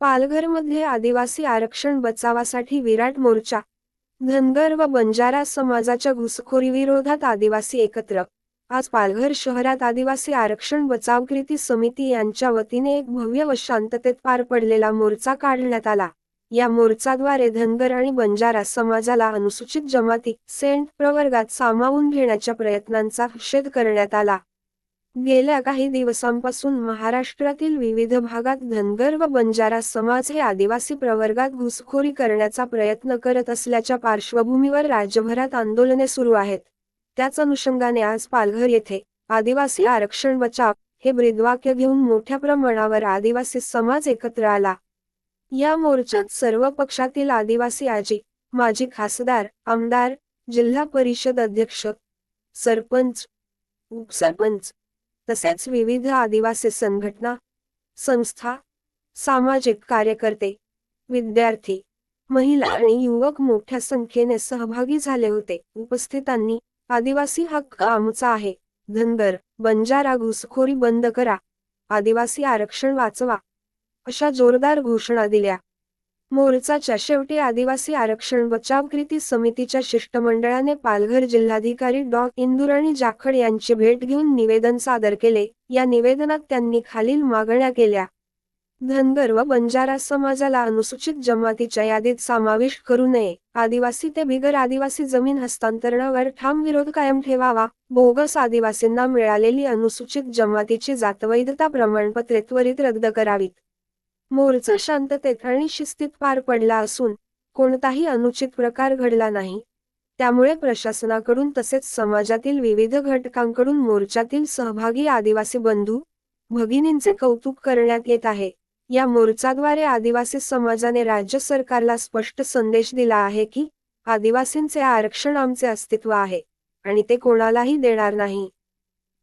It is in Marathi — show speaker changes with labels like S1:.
S1: पालघरमध्ये आदिवासी आरक्षण बचावासाठी विराट मोर्चा धनगर व बंजारा समाजाच्या घुसखोरी विरोधात आदिवासी एकत्र. आज पालघर शहरात आदिवासी आरक्षण बचाव कृती समिती यांच्या वतीने एक भव्य व शांततेत पार पडलेला मोर्चा काढण्यात आला. या मोर्चाद्वारे धनगर आणि बंजारा समाजाला अनुसूचित जमाती सेंट प्रवर्गात सामावून घेण्याच्या प्रयत्नांचा निषेध करण्यात आला. गेल्या काही दिवसांपासून महाराष्ट्रातील विविध भागात धनगर व बंजारा समाज हे आदिवासी प्रवर्गात घुसखोरी करण्याचा प्रयत्न करत असल्याच्या पार्श्वभूमीवर राज्यभरात आंदोलने सुरू आहेत. त्याच अनुषंगाने आज पालघर येथे आदिवासी आरक्षण बचाव हे ब्रीदवाक्य घेऊन मोठ्या प्रमाणावर आदिवासी समाज एकत्र आला. या मोर्चात सर्व पक्षातील आदिवासी आजी माजी खासदार आमदार जिल्हा परिषद अध्यक्ष सरपंच उपसरपंच तसेच विविध आदिवासी संघटना संस्था सामाजिक कार्यकर्ते विद्यार्थी महिला आणि युवक मोठ्या संख्येने सहभागी झाले होते. उपस्थितांनी आदिवासी हक्क आमचा आहे. धनगर बंजारा घुसखोरी बंद करा. आदिवासी आरक्षण वाचवा. अशा जोरदार घोषणा दिल्या. मोर्चाच्या शेवटी आदिवासी आरक्षण बचाव कृती समितीच्या शिष्टमंडळाने पालघर जिल्हाधिकारी डॉ. इंदुराणी जाखड यांची भेट घेऊन निवेदन सादर केले. या निवेदनात त्यांनी खालील मागण्या केल्या. धनगर व बंजारा समाजाला अनुसूचित जमातीच्या यादीत समाविष्ट करू नये. आदिवासी ते बिगर आदिवासी जमीन हस्तांतरणावर ठाम विरोध कायम ठेवावा. बोगस आदिवासींना मिळालेली अनुसूचित जमातीची जातवैधता प्रमाणपत्रे त्वरित रद्द करावीत. मोर्चा शांततेत आणि शिस्तीत पार पडला असून कोणताही अनुचित प्रकार घडला नाही. त्यामुळे प्रशासनाकडून तसेच समाजातील विविध घटकांकडून मोर्चातील सहभागी आदिवासी बंधू भगिनींचे कौतुक करण्यात येत आहे. या मोर्चाद्वारे आदिवासी समाजाने राज्य सरकारला स्पष्ट संदेश दिला आहे की आदिवासींचे आरक्षण आमचे अस्तित्व आहे आणि ते कोणालाही देणार नाही.